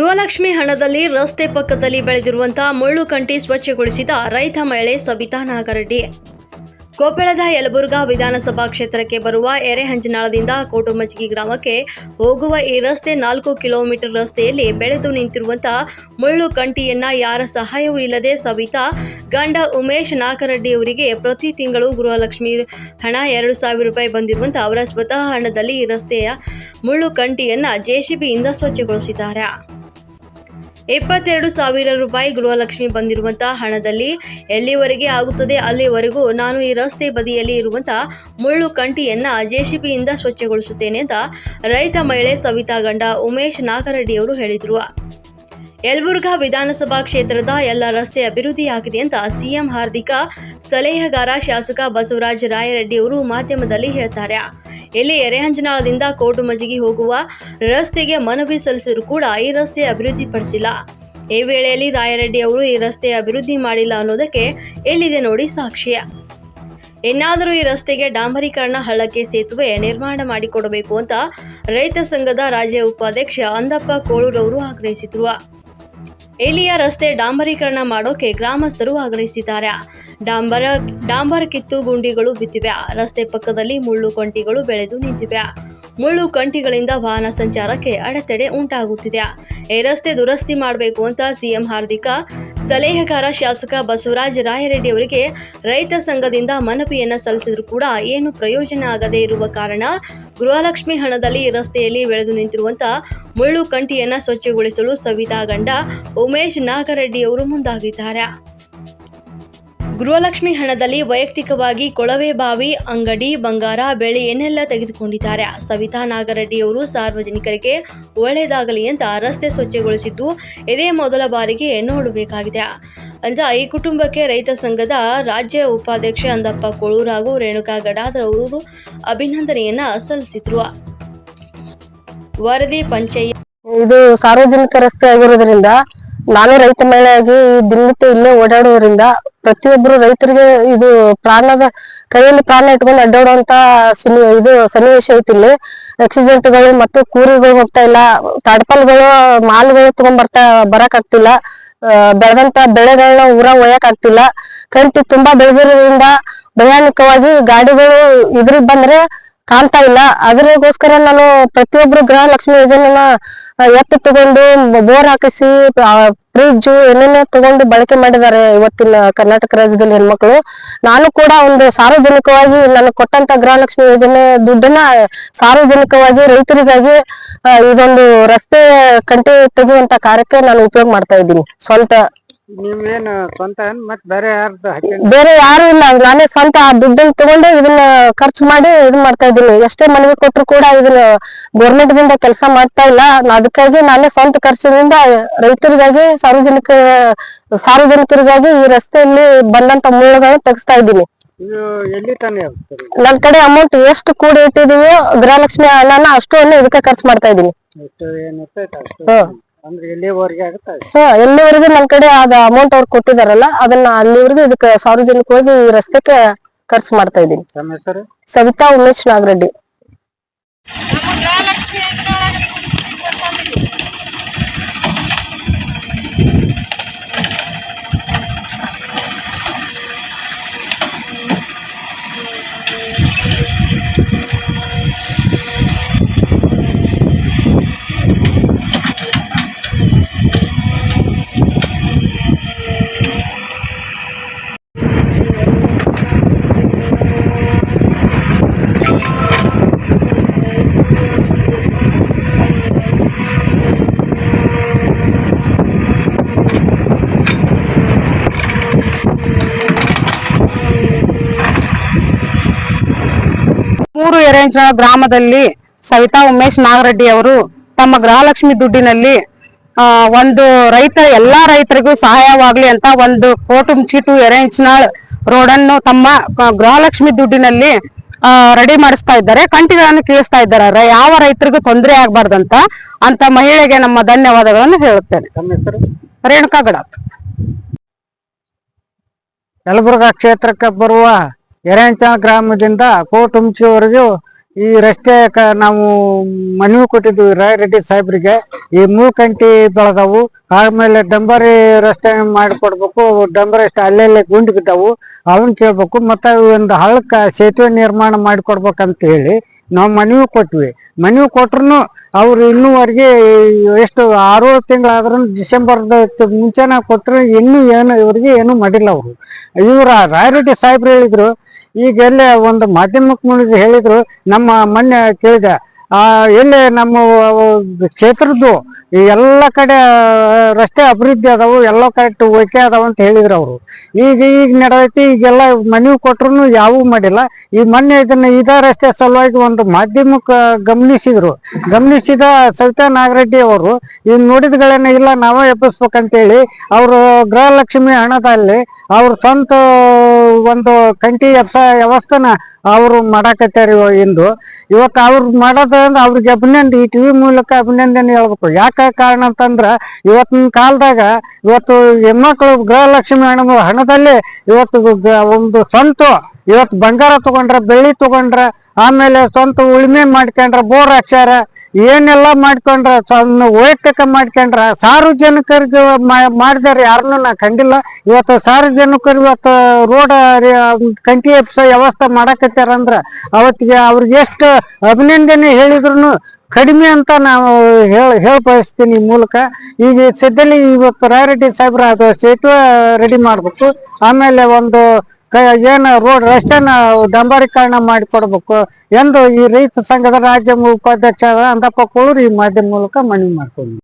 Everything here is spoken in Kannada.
ಗೃಹಲಕ್ಷ್ಮಿ ಹಣದಲ್ಲಿ ರಸ್ತೆ ಪಕ್ಕದಲ್ಲಿ ಬೆಳೆದಿರುವಂತಹ ಮುಳ್ಳು ಕಂಟಿ ಸ್ವಚ್ಛಗೊಳಿಸಿದ ರೈತ ಮಹಿಳೆ ಸವಿತಾ ನಾಗರೆಡ್ಡಿ. ಕೊಪ್ಪಳದ ಯಲಬುರ್ಗಾ ವಿಧಾನಸಭಾ ಕ್ಷೇತ್ರಕ್ಕೆ ಬರುವ ಎರೆಹಂಜನಾಳದಿಂದ ಕೋಟುಮಜ್ಗಿ ಗ್ರಾಮಕ್ಕೆ ಹೋಗುವ ಈ ರಸ್ತೆ ನಾಲ್ಕು ಕಿಲೋಮೀಟರ್ ರಸ್ತೆಯಲ್ಲಿ ಬೆಳೆದು ನಿಂತಿರುವಂತಹ ಮುಳ್ಳು ಕಂಟಿಯನ್ನ ಯಾರ ಸಹಾಯವೂ ಇಲ್ಲದೆ ಸವಿತಾ, ಗಂಡ ಉಮೇಶ್ ನಾಗರೆಡ್ಡಿಯವರಿಗೆ ಪ್ರತಿ ತಿಂಗಳು ಗೃಹಲಕ್ಷ್ಮಿ ಹಣ ಎರಡು ಸಾವಿರ ರೂಪಾಯಿ ಬಂದಿರುವಂತಹ ಅವರ ಸ್ವತಃ ಹಣದಲ್ಲಿ ಈ ರಸ್ತೆಯ ಮುಳ್ಳು ಕಂಟಿಯನ್ನ ಜೆಸಿಬಿಯಿಂದ ಸ್ವಚ್ಛಗೊಳಿಸಿದ್ದಾರೆ. ಇಪ್ಪತ್ತೆರಡು ಸಾವಿರ ರೂಪಾಯಿ ಗೃಹಲಕ್ಷ್ಮಿ ಬಂದಿರುವಂತಹ ಹಣದಲ್ಲಿ ಎಲ್ಲಿವರೆಗೆ ಆಗುತ್ತದೆ? ಅಲ್ಲಿವರೆಗೂ ನಾನು ಈ ರಸ್ತೆ ಬದಿಯಲ್ಲಿ ಇರುವಂತಹ ಮುಳ್ಳು ಕಂಟಿಯನ್ನ ಜೆಸಿಬಿಯಿಂದ ಸ್ವಚ್ಛಗೊಳಿಸುತ್ತೇನೆ ಅಂತ ರೈತ ಮಹಿಳೆ ಸವಿತಾ ಗಂಡ ಉಮೇಶ್ ನಾಗರೆಡ್ಡಿಯವರು ಹೇಳಿದರು. ಯಲಬುರ್ಗಾ ವಿಧಾನಸಭಾ ಕ್ಷೇತ್ರದ ಎಲ್ಲ ರಸ್ತೆ ಅಭಿವೃದ್ಧಿಯಾಗಿದೆ ಅಂತ ಸಿಎಂ ಹಾರ್ದಿಕ ಸಲಹೆಗಾರ ಶಾಸಕ ಬಸವರಾಜ ರಾಯರೆಡ್ಡಿ ಅವರು ಮಾಧ್ಯಮದಲ್ಲಿ ಹೇಳ್ತಾರೆ. ಇಲ್ಲಿ ಎರೆಹಂಜನಾಳದಿಂದ ಕೋಟುಮಜಿಗೆ ಹೋಗುವ ರಸ್ತೆಗೆ ಮನವಿ ಸಲ್ಲಿಸಿದ್ರು ಕೂಡ ಈ ರಸ್ತೆ ಅಭಿವೃದ್ಧಿಪಡಿಸಿಲ್ಲ. ಈ ವೇಳೆಯಲ್ಲಿ ರಾಯರೆಡ್ಡಿ ಅವರು ಈ ರಸ್ತೆ ಅಭಿವೃದ್ಧಿ ಮಾಡಿಲ್ಲ ಅನ್ನೋದಕ್ಕೆ ಎಲ್ಲಿದೆ ನೋಡಿ ಸಾಕ್ಷ್ಯ. ಇನ್ನಾದರೂ ಈ ರಸ್ತೆಗೆ ಡಾಂಬರೀಕರಣ ಹಳ್ಳಕ್ಕೆ ಸೇತುವೆ ನಿರ್ಮಾಣ ಮಾಡಿಕೊಡಬೇಕು ಅಂತ ರೈತ ಸಂಘದ ರಾಜ್ಯ ಉಪಾಧ್ಯಕ್ಷ ಅಂದಪ್ಪ ಕೋಳೂರವರು ಆಗ್ರಹಿಸಿದ್ರು. ಇಲ್ಲಿಯ ರಸ್ತೆ ಡಾಂಬರೀಕರಣ ಮಾಡೋಕೆ ಗ್ರಾಮಸ್ಥರು ಆಗ್ರಹಿಸಿದ್ದಾರೆ. ಡಾಂಬರ ಡಾಂಬರ್ ಕಿತ್ತು ಗುಂಡಿಗಳು ಬಿದ್ದಿವೆ. ರಸ್ತೆ ಪಕ್ಕದಲ್ಲಿ ಮುಳ್ಳು ಕೊಂಟಿಗಳು ಬೆಳೆದು ನಿಂತಿವೆ. ಮುಳ್ಳು ಕಂಟಿಗಳಿಂದ ವಾಹನ ಸಂಚಾರಕ್ಕೆ ಅಡೆತಡೆ ಉಂಟಾಗುತ್ತಿದೆ. ಈ ರಸ್ತೆ ದುರಸ್ತಿ ಮಾಡಬೇಕು ಅಂತ ಸಿಎಂ ಹಾರ್ದಿಕ ಸಲಹೆಗಾರ ಶಾಸಕ ಬಸವರಾಜ ರಾಯರೆಡ್ಡಿ ಅವರಿಗೆ ರೈತ ಸಂಘದಿಂದ ಮನವಿಯನ್ನು ಸಲ್ಲಿಸಿದ್ರು ಕೂಡ ಏನು ಪ್ರಯೋಜನ ಆಗದೇ ಇರುವ ಕಾರಣ ಗೃಹಲಕ್ಷ್ಮಿ ಹಣದಲ್ಲಿ ರಸ್ತೆಯಲ್ಲಿ ಬೆಳೆದು ನಿಂತಿರುವಂತಹ ಮುಳ್ಳು ಕಂಟಿಯನ್ನ ಸ್ವಚ್ಛಗೊಳಿಸಲು ಸವಿತಾ ಗಂಡ ಉಮೇಶ್ ನಾಗರೆಡ್ಡಿ ಅವರು ಮುಂದಾಗಿದ್ದಾರೆ. ಗೃಹಲಕ್ಷ್ಮಿ ಹಣದಲ್ಲಿ ವೈಯಕ್ತಿಕವಾಗಿ ಕೊಳವೆ ಬಾವಿ, ಅಂಗಡಿ, ಬಂಗಾರ ಬೆಳೆ ಏನೆಲ್ಲ ತೆಗೆದುಕೊಂಡಿದ್ದಾರೆ? ಸವಿತಾ ನಾಗರೆಡ್ಡಿಯವರು ಸಾರ್ವಜನಿಕರಿಗೆ ಒಳ್ಳೆಯದಾಗಲಿ ಅಂತ ರಸ್ತೆ ಸ್ವಚ್ಛಗೊಳಿಸಿದ್ದು ಇದೇ ಮೊದಲ ಬಾರಿಗೆ ನೋಡಬೇಕಾಗಿದೆ ಅಂತ ಈ ಕುಟುಂಬಕ್ಕೆ ರೈತ ಸಂಘದ ರಾಜ್ಯ ಉಪಾಧ್ಯಕ್ಷ ಅಂದಪ್ಪ ಕೊಳೂರು ಹಾಗೂ ರೇಣುಕಾ ಗಡಾದ್ರ ಅವರು ಅಭಿನಂದನೆಯನ್ನ ಸಲ್ಲಿಸಿದ್ರು. ವರದಿ ಪಂಚಾಯತ್ ಇದು ಸಾರ್ವಜನಿಕ ರಸ್ತೆ ಆಗಿರೋದ್ರಿಂದ ನಾನು ರೈತ ಮಹಿಳೆಯಾಗಿ ಈ ದಿನನಿತ್ಯ ಇಲ್ಲೇ ಓಡಾಡೋದ್ರಿಂದ ಪ್ರತಿಯೊಬ್ಬರು ರೈತರಿಗೆ ಇದು ಪ್ರಾಣದ ಕೈಯಲ್ಲಿ ಪ್ರಾಣ ಇಟ್ಕೊಂಡು ಅಡ್ಡಾಡುವಂತ ಇದು ಸನ್ನಿವೇಶ ಐತಿ ಇಲ್ಲಿ. ಆಕ್ಸಿಡೆಂಟ್ಗಳು ಮತ್ತು ಕೂರಿಗಳು ಹೋಗ್ತಾ ಇಲ್ಲ. ತಡಪಲ್ಗಳು, ಮಾಲ್ಗಳು ತಗೊಂಡ್ ಬರ್ತಾ ಬರಕ್ ಆಗ್ತಿಲ್ಲ ಬೆಳೆದಂತ ಬೆಳೆಗಳನ್ನ ಊರ ಒಯ್ಯಕ್ ಆಗ್ತಿಲ್ಲ ಕಂಟಿ ತುಂಬಾ ಬೆಳೆದಿರೋದ್ರಿಂದ ಭಯಾನಕವಾಗಿ ಗಾಡಿಗಳು ಇದ್ರಿಗೆ ಬಂದ್ರೆ ಕಾಣ್ತಾ ಇಲ್ಲ. ಅದ್ರಗೋಸ್ಕರ ನಾನು ಪ್ರತಿಯೊಬ್ರು ಗೃಹ ಲಕ್ಷ್ಮಿ ಯೋಜನೆನ ಎತ್ತು ತಗೊಂಡು ಬೋರ್ ಹಾಕಿಸಿ ಫ್ರಿಜ್ ಏನೇನೋ ತಗೊಂಡು ಬಳಕೆ ಮಾಡಿದ್ದಾರೆ ಇವತ್ತಿನ ಕರ್ನಾಟಕ ರಾಜ್ಯದಲ್ಲಿ ಹೆಣ್ಮಕ್ಳು. ನಾನು ಕೂಡ ಒಂದು ಸಾರ್ವಜನಿಕವಾಗಿ ನಾನು ಕೊಟ್ಟಂತ ಗೃಹಲಕ್ಷ್ಮಿ ಯೋಜನೆ ದುಡ್ಡನ್ನ, ಸಾರ್ವಜನಿಕವಾಗಿ, ರೈತರಿಗಾಗಿ ಇದೊಂದು ರಸ್ತೆ ಕಂಟೆ ತೆಗೆಯುವಂತ ಕಾರ್ಯಕ್ಕೆ ನಾನು ಉಪಯೋಗ ಮಾಡ್ತಾ ಇದ್ದೀನಿ. ಸ್ವಂತ ನೀವೇನ್ ಸ್ವಂತ ಏನ್ ಮತ್ ಬೇರೆ ಯಾರ್ದು ಹಾಕಿ ಬೇರೆ ಯಾರು ಇಲ್ಲ. ನಾನೇ ಸ್ವಂತ ಆ ದುಡ್ಡನ್ನ ತಗೊಂಡು ಇದನ್ನ ಖರ್ಚು ಮಾಡಿ ಇದು ಮಾಡ್ತಾ ಇದ್ದೀನಿ. ಎಷ್ಟೇ ಮನವಿ ಕೊಟ್ರು ಕೂಡ ಇದನ್ನ ಗೌರ್ಮೆಂಟ್ ದಿಂದ ಕೆಲಸ ಮಾಡ್ತಾ ಇಲ್ಲ. ನಾ ಅದಕ್ಕಾಗಿ ನಾನೇ ಸ್ವಂತ ಖರ್ಚಿನಿಂದ ರೈತರಿಗಾಗಿ ಸಾರ್ವಜನಿಕ ಸಾರ್ವಜನಿಕರಿಗಾಗಿ ಈ ರಸ್ತೆಯಲ್ಲಿ ಬಂದಂತ ಮುಳ್ಳುಗಳನ್ನ ತೆಗಿಸ್ತಾ ಇದ್ದೀನಿ. ಇದು ಎಲ್ಲಿ ತಾನೇ ಸರ್ ನನ್ ಕಡೆ ಅಮೌಂಟ್ ಎಷ್ಟು ಕೂಡಿ ಇಟ್ಟಿದೀವೋ ಗೃಹಲಕ್ಷ್ಮಿ ಹಣನ ಅಷ್ಟು ಇದಕ್ಕೆ ಖರ್ಚು ಮಾಡ್ತಾ ಇದ್ದೀನಿ. ಎಷ್ಟು ಏನ್ ಇರ್ತೈತೆ ಅಷ್ಟು ಹ್ಮ್. ಅಂದ್ರೆ ಎಲ್ಲಿವರೆಗೆ ಆಗುತ್ತೆ? ಹಾ ಎಲ್ಲಿವರೆಗೂ ನನ್ ಕಡೆ ಅದ ಅಮೌಂಟ್ ಅವ್ರು ಕೊಟ್ಟಿದಾರಲ್ಲ ಅದನ್ನ ಅಲ್ಲಿವರೆಗೂ ಇದಕ್ಕೆ ಸಾರ್ವಜನಿಕವಾಗಿ ಈ ರಸ್ತೆಗೆ ಖರ್ಚು ಮಾಡ್ತಾ ಇದೀನಿ ತಮ್ಮ ಹೆಸರು? ಸವಿತಾ ಉಮೇಶ್ ನಾಗರೆಡ್ಡಿ. ಎರೆಂಚ ಗ್ರಾಮದಲ್ಲಿ ಸವಿತಾ ಉಮೇಶ್ ನಾಗರೆಡ್ಡಿ ಅವರು ತಮ್ಮ ಗೃಹಲಕ್ಷ್ಮಿ ದುಡ್ಡಿನಲ್ಲಿ ಒಂದು ರೈತ ಎಲ್ಲಾ ರೈತರಿಗೂ ಸಹಾಯವಾಗ್ಲಿ ಅಂತ ಒಂದು ಕೋಟುಂ ಚೀಟು ಎರೇಂಜ್ನಾಳ್ ರೋಡ್ ಅನ್ನು ತಮ್ಮ ಗೃಹಲಕ್ಷ್ಮಿ ದುಡ್ಡಿನಲ್ಲಿ ರೆಡಿ ಮಾಡಿಸ್ತಾ ಇದ್ದಾರೆ. ಕಂಟಿಗಳನ್ನು ಕೀಳಿಸ್ತಾ ಇದ್ದಾರೆ. ಯಾವ ರೈತರಿಗೂ ತೊಂದರೆ ಆಗ್ಬಾರ್ದಂತ ಅಂತ ಮಹಿಳೆಗೆ ನಮ್ಮ ಧನ್ಯವಾದಗಳನ್ನು ಹೇಳುತ್ತೇನೆ. ರೇಣುಕಾ ಗಡಾತ್. ಯಲಬುರ್ಗಾ ಕ್ಷೇತ್ರಕ್ಕೆ ಬರುವ ಎರೆಂಚ ಗ್ರಾಮದಿಂದ ಕೋಟುಂಚಿವರೆಗೂ ಈ ರಸ್ತೆ ನಾವು ಮನವಿ ಕೊಟ್ಟಿದ್ವಿ ರಾಯರೆಡ್ಡಿ ಸಾಹೇಬ್ರಿಗೆ. ಈ ಮೂಕಂಟಿ ಬೆಳೆದವು ಆಮೇಲೆ ಡಂಬರಿ ರಸ್ತೆ ಮಾಡಿಕೊಡ್ಬೇಕು, ಡಂಬರಿ ರಸ್ತೆ ಅಲ್ಲೆಲ್ಲೇ ಗುಂಡಿ ಬಿದ್ದಾವು ಅವನ್ ಕೇಳ್ಬೇಕು, ಮತ್ತೆ ಒಂದು ಹಳ್ಳಕ್ಕೆ ಸೇತುವೆ ನಿರ್ಮಾಣ ಮಾಡಿಕೊಡ್ಬೇಕಂತ ಹೇಳಿ. ನಾವು ಮನವಿ ಕೊಟ್ವಿ. ಮನವಿ ಕೊಟ್ರು ಅವ್ರು ಇನ್ನೂವರೆಗೆ ಎಷ್ಟು ಆರು ತಿಂಗಳಾದ್ರೂ ಡಿಸೆಂಬರ್ದ ಮುಂಚೆನ ಕೊಟ್ಟರು ಇನ್ನೂ ಏನು ಇವ್ರಿಗೆ ಏನು ಮಾಡಿಲ್ಲ ಅವರು. ಇವರು ರಾಯರೆಡ್ಡಿ ಸಾಹೇಬ್ರು ಹೇಳಿದರು. ಈಗ ಎಲ್ಲೇ ಒಂದು ಮಾಧ್ಯಮಕ್ಕೆ ಮುಂದೆ ಹೇಳಿದರು. ನಮ್ಮ ಮೊನ್ನೆ ಕೇಳಿದೆ ಎಲ್ಲೇ ನಮ್ಮ ಕ್ಷೇತ್ರದ್ದು ಎಲ್ಲ ಕಡೆ ರಸ್ತೆ ಅಭಿವೃದ್ಧಿ ಅದಾವು, ಎಲ್ಲ ಕರೆಕ್ಟ್ ಓಕೆ ಅದಾವ ಅಂತ ಹೇಳಿದ್ರು ಅವರು. ಈಗ ಈಗ ನಡೆದೈತಿ ಈಗೆಲ್ಲ ಮನೆ ಕೊಟ್ರು ಯಾವೂ ಮಾಡಿಲ್ಲ. ಈ ಮೊನ್ನೆ ಇದನ್ನ ಇದೇ ರಸ್ತೆ ಸಲುವಾಗಿ ಒಂದು ಮಾಧ್ಯಮಕ್ಕೆ ಗಮನಿಸಿದ್ರು. ಗಮನಿಸಿದ ಸವಿತಾ ನಾಗರೆಡ್ಡಿ ಅವರು, ಈ ನೋಡಿದ್ಗಳನ್ನ ಇಲ್ಲ, ನಾವೇ ಎಬ್ಬಿಸ್ಬೇಕಂತೇಳಿ ಅವರು ಗೃಹಲಕ್ಷ್ಮಿ ಹಣದಲ್ಲಿ ಅವ್ರ ಸ್ವಂತ ಒಂದು ಕಂಟಿ ಎಪ್ಸ ವ್ಯವಸ್ಥೆನ ಅವರು ಮಾಡಾಕತ್ತಾರ ಇಂದು. ಇವತ್ತು ಅವ್ರು ಮಾಡೋದ್ರಿಂದ ಅವ್ರಿಗೆ ಅಭಿನಂದನೆ ಈ ಟಿವಿ ಮೂಲಕ ಅಭಿನಂದನೆ ಹೇಳ್ಬೇಕು. ಯಾಕ ಕಾರಣ ಅಂತಂದ್ರ, ಇವತ್ತಿನ ಕಾಲದಾಗ, ಇವತ್ತು ಹೆಣ್ಮಕ್ಳು ಗೃಹಲಕ್ಷ್ಮಿ ಹಣ ಹಣದಲ್ಲಿ ಇವತ್ತು ಒಂದು ಸ್ವಂತ, ಇವತ್ತು ಬಂಗಾರ ತಗೊಂಡ್ರ, ಬೆಳ್ಳಿ ತಗೊಂಡ್ರ, ಆಮೇಲೆ ಸ್ವಂತ ಉಳಿಮೆ ಮಾಡ್ಕೊಂಡ್ರ ಬೋರ್ ಹಾಕ್ಸ್ಯಾರ. ಏನೆಲ್ಲ ಮಾಡ್ಕೊಂಡ್ರ ಸಣ್ಣ ವೈಯಕ್ತಿಕ ಮಾಡ್ಕೊಂಡ್ರ, ಸಾರ್ವಜನಿಕರಿಗೆ ಮಾಡಿದಾರೆ ಯಾರನ್ನು ನಾ ಕಂಡಿಲ್ಲ. ಇವತ್ತು ಸಾರ್ವಜನಿಕರು ಇವತ್ತು ರೋಡ್ ಕಂಟಿ ಎಪ್ಸ ವ್ಯವಸ್ಥೆ ಮಾಡಕತ್ತಾರ ಅಂದ್ರ, ಅವತ್ತಿಗೆ ಅವ್ರಿಗೆ ಎಷ್ಟು ಅಭಿನಂದನೆ ಹೇಳಿದ್ರು ಕಡಿಮೆ ಅಂತ ನಾವು ಹೇಳ ಹೇಳ ಬಯಸ್ತೀನಿ ಈ ಮೂಲಕ. ಈಗ ಸದ್ಯದಲ್ಲಿ ಇವತ್ತು ರಾಯರೆಡ್ಡಿ ಸಾಹೇಬ್ರ ಅದು ಸೇತುವೆ ರೆಡಿ ಮಾಡ್ಬೇಕು. ಆಮೇಲೆ ಒಂದು ಏನು ರೋಡ್ ರಸ್ತೆನ ಡಂಬರೀಕರಣ ಮಾಡಿಕೊಡ್ಬೇಕು ಎಂದು ಈ ರೈತ ಸಂಘದ ರಾಜ್ಯ ಉಪಾಧ್ಯಕ್ಷ ಅಂದಪ್ಪ ಕೋಳೂರು ಈ ಮಾಧ್ಯಮ ಮೂಲಕ ಮನವಿ ಮಾಡ್ಕೊಂಡು